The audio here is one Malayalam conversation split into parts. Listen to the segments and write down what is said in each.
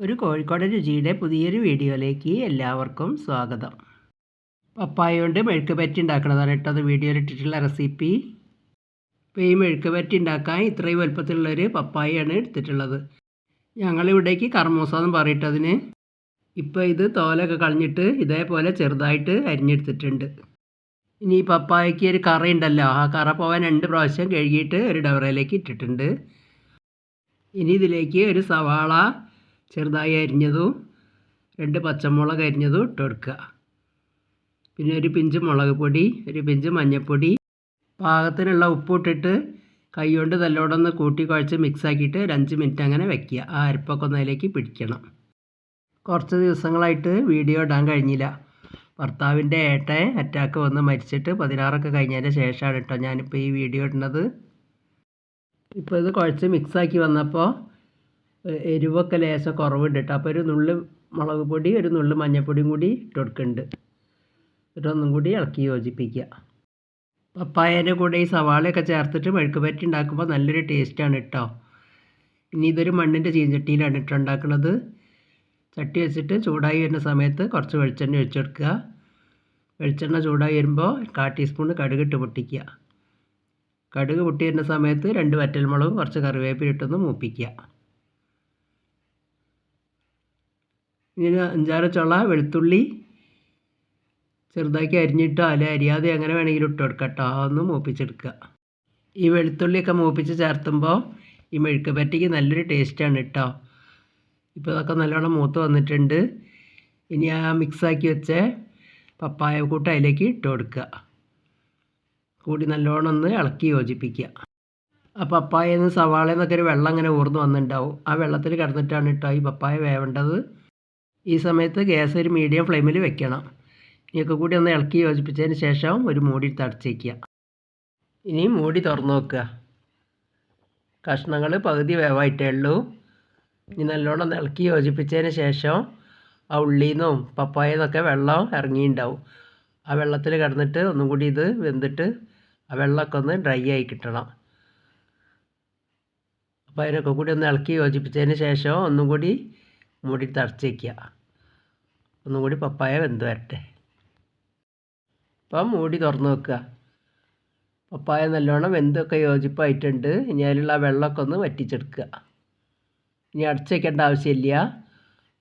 ഒരു കോഴിക്കോട് രുചിയുടെ പുതിയൊരു വീഡിയോയിലേക്ക് എല്ലാവർക്കും സ്വാഗതം. പപ്പായ കൊണ്ട് മെഴുക്ക് പറ്റി ഉണ്ടാക്കുന്നതാണ് കേട്ടോ അത് വീഡിയോയിൽ ഇട്ടിട്ടുള്ള റെസിപ്പി. ഇപ്പോൾ ഈ മെഴുക്ക് പറ്റി ഉണ്ടാക്കാൻ ഇത്രയും വലുപ്പത്തിലുള്ളൊരു പപ്പായയാണ് എടുത്തിട്ടുള്ളത്. ഞങ്ങളിവിടേക്ക് കർമൂസ എന്ന് പറയിട്ടതിന് ഇപ്പോൾ ഇത് തോലൊക്കെ കളഞ്ഞിട്ട് ഇതേപോലെ ചെറുതായിട്ട് അരിഞ്ഞെടുത്തിട്ടുണ്ട്. ഇനി ഈ പപ്പായയ്ക്ക് ഒരു കറ ഉണ്ടല്ലോ ആ കറ പോകാൻ രണ്ട് പ്രാവശ്യം കഴുകിയിട്ട് ഒരു ഡവറയിലേക്ക് ഇട്ടിട്ടുണ്ട്. ഇനി ഇതിലേക്ക് ഒരു സവാള ചെറുതായി അരിഞ്ഞതും രണ്ട് പച്ചമുളക് അരിഞ്ഞതും ഇട്ട് കൊടുക്കുക. പിന്നെ ഒരു പിഞ്ച് മുളക് പൊടി ഒരു പിഞ്ച് മഞ്ഞൾപ്പൊടി പാകത്തിനുള്ള ഉപ്പ് ഇട്ടിട്ട് കൈ കൊണ്ട് നല്ലോണം കൂട്ടി കുഴച്ച് മിക്സാക്കിയിട്ട് ഒരു അഞ്ച് മിനിറ്റ് അങ്ങനെ വെക്കുക. ആ അരിപ്പൊക്കെ ഒന്ന് അതിലേക്ക് പിടിക്കണം. കുറച്ച് ദിവസങ്ങളായിട്ട് വീഡിയോ ഇടാൻ കഴിഞ്ഞില്ല. ഭർത്താവിന്റെ ഏട്ടൻ അറ്റാക്ക് വന്ന് മരിച്ചിട്ട് പതിനാറൊക്കെ കഴിഞ്ഞതിന്റെ ശേഷമാണ് കേട്ടോ ഞാനിപ്പോൾ ഈ വീഡിയോ ഇടുന്നത്. ഇപ്പോൾ ഇത് കുഴച്ച് മിക്സാക്കി വന്നപ്പോൾ എരിവൊക്കെ ലേശം കുറവുണ്ട് കേട്ടോ അപ്പോൾ ഒരു നുള്ള് മുളക് പൊടി ഒരു നുള്ള് മഞ്ഞൾപ്പൊടിയും കൂടി ഇട്ട് കൊടുക്കുന്നുണ്ട് എന്നിട്ട് കൂടി ഇളക്കി യോജിപ്പിക്കുക പപ്പായേന്റെ കൂടെ ഈ സവാളയൊക്കെ ചേർത്തിട്ട് മെഴുക്ക് പറ്റി ഉണ്ടാക്കുമ്പോൾ നല്ലൊരു ടേസ്റ്റാണ് കേട്ടോ ഇനി ഇതൊരു മണ്ണിന്റെ ചീഞ്ചട്ടിയിലാണ് ഇട്ട് ഉണ്ടാക്കുന്നത് ചട്ടി വെച്ചിട്ട് ചൂടായി വരുന്ന സമയത്ത് കുറച്ച് വെളിച്ചെണ്ണ ഒഴിച്ചെടുക്കുക വെളിച്ചെണ്ണ ചൂടായി വരുമ്പോൾ കാ ടീസ്പൂൺ കടുക് ഇട്ട് പൊട്ടിക്കുക. കടുക് പൊട്ടി വരുന്ന സമയത്ത് രണ്ട് വറ്റൽമുളകും കുറച്ച് കറിവേപ്പിലിട്ടൊന്ന് മൂപ്പിക്കുക. ഇനി അഞ്ചാറ് ചുള വെളുത്തുള്ളി ചെറുതാക്കി അരിഞ്ഞിട്ടോ അല്ലെ അരിയാതെ അങ്ങനെ വേണമെങ്കിലും ഇട്ട് കൊടുക്കാം കേട്ടോ അതൊന്ന് മൂപ്പിച്ചെടുക്കുക. ഈ വെളുത്തുള്ളിയൊക്കെ മൂപ്പിച്ച് ചേർത്തുമ്പോൾ ഈ മെഴുക്ക് പറ്റിക്ക് നല്ലൊരു ടേസ്റ്റാണ് കേട്ടോ. ഇപ്പോൾ ഇതൊക്കെ നല്ലോണം മൂത്ത് വന്നിട്ടുണ്ട്. ഇനി ആ മിക്സാക്കി വെച്ച പപ്പായ കൂട്ട് അതിലേക്ക് ഇട്ട് കൊടുക്കുക. കൂടി നല്ലോണം ഒന്ന് ഇളക്കി യോജിപ്പിക്കുക. ആ പപ്പായയിൽ നിന്ന് സവാളയിൽ നിന്നൊക്കെ ഒരു വെള്ളം അങ്ങനെ ഊർന്ന് വന്നിട്ടുണ്ടാവും ആ വെള്ളത്തിൽ കിടന്നിട്ടാണ് കേട്ടോ ഈ പപ്പായ വേവേണ്ടത്. ഈ സമയത്ത് ഗ്യാസ് ഒരു മീഡിയം ഫ്ലെയിമിൽ വെക്കണം. ഇനിയൊക്കെ കൂടി ഒന്ന് ഇളക്കി യോജിപ്പിച്ചതിന് ശേഷം ഒരു മൂടി തടച്ചേക്കുക ഇനി മൂടി തുറന്ന് നോക്കുക. കഷ്ണങ്ങൾ പകുതി വേവായിട്ടേ ഉള്ളൂ. ഇനി നല്ലോണം ഇളക്കി യോജിപ്പിച്ചതിന് ശേഷം ആ പപ്പായയിൽ നിന്നൊക്കെ വെള്ളം ഇറങ്ങിയിട്ടുണ്ടാവും. ആ വെള്ളത്തിൽ കിടന്നിട്ട് ഒന്നും കൂടി ഇത് വെന്തിട്ട് ആ വെള്ളമൊക്കെ ഒന്ന് ഡ്രൈ ആയി കിട്ടണം. അപ്പോൾ അതിനൊക്കെ കൂടി ഒന്ന് ഇളക്കി യോജിപ്പിച്ചതിന് ശേഷം ഒന്നും കൂടി മൂടി തടച്ച് വയ്ക്കുക ഒന്നും കൂടി പപ്പായ വെന്ത് വരട്ടെ. അപ്പം മൂടി തുറന്ന് വെക്കുക. പപ്പായ നല്ലോണം വെന്തൊക്കെ യോജിപ്പായിട്ടുണ്ട്. ഇനി അതിലുള്ള വെള്ളമൊക്കെ ഒന്ന് വറ്റിച്ചെടുക്കുക. ഇനി അടച്ച് വയ്ക്കേണ്ട ആവശ്യമില്ല.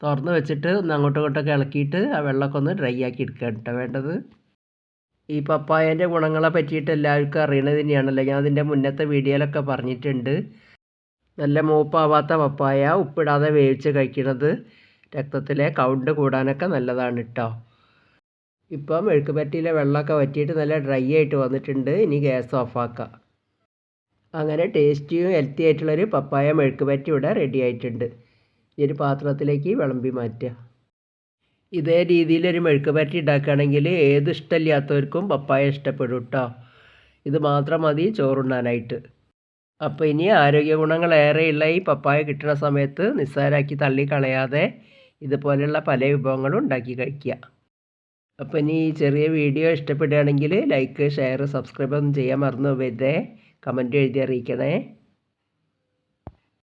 തുറന്ന് വെച്ചിട്ട് ഒന്ന് അങ്ങോട്ടും ഇങ്ങോട്ടൊക്കെ ഇളക്കിയിട്ട് ആ വെള്ളമൊക്കെ ഒന്ന് ഡ്രൈ ആക്കി എടുക്കുക കേട്ടോ. വേണ്ടത് ഈ പപ്പായേന്റെ ഗുണങ്ങളെ പറ്റിയിട്ട് എല്ലാവർക്കും അറിയണത് തന്നെയാണല്ലോ. ഞാൻ അതിന്റെ മുന്നത്തെ വീഡിയോയിലൊക്കെ പറഞ്ഞിട്ടുണ്ട്. നല്ല മൂപ്പാവാത്ത പപ്പായ ഉപ്പിടാതെ വേവിച്ച് കഴിക്കുന്നത് രക്തത്തിലെ കൗണ്ട് കൂടാനൊക്കെ നല്ലതാണ് കേട്ടോ ഇപ്പം മെഴുക്കുപറ്റിയിലെ വെള്ളമൊക്കെ വറ്റിയിട്ട് നല്ല ഡ്രൈ ആയിട്ട് വന്നിട്ടുണ്ട്. ഇനി ഗ്യാസ് ഓഫാക്കാം. അങ്ങനെ ടേസ്റ്റിയും ഹെൽത്തി ആയിട്ടുള്ളൊരു പപ്പായ മെഴുക്കുപറ്റി ഇവിടെ റെഡി ആയിട്ടുണ്ട്. ഈ ഒരു പാത്രത്തിലേക്ക് വിളമ്പി മാറ്റുക. ഇതേ രീതിയിലൊരു ഒരു മെഴുക്കുപറ്റി ഉണ്ടാക്കുകയാണെങ്കിൽ ഏത് ഇഷ്ടമില്ലാത്തവർക്കും പപ്പായ ഇഷ്ടപ്പെടും കേട്ടോ ഇത് മാത്രം മതി ചോറുണ്ണാനായിട്ട്. അപ്പോൾ ഇനി ആരോഗ്യ ഗുണങ്ങൾ ഏറെയുള്ള ഈ പപ്പായ കിട്ടുന്ന സമയത്ത് നിസ്സാരാക്കി തള്ളിക്കളയാതെ ഇതുപോലെയുള്ള പല വിഭവങ്ങളും ഉണ്ടാക്കി കഴിക്കുക. അപ്പോൾ ഇനി ഈ ചെറിയ വീഡിയോ ഇഷ്ടപ്പെടുകയാണെങ്കിൽ ലൈക്ക് ഷെയർ സബ്സ്ക്രൈബ് ഒന്നും ചെയ്യാൻ മറന്നു പോകരുതേ. കമന്റ് എഴുതി അറിയിക്കണേ.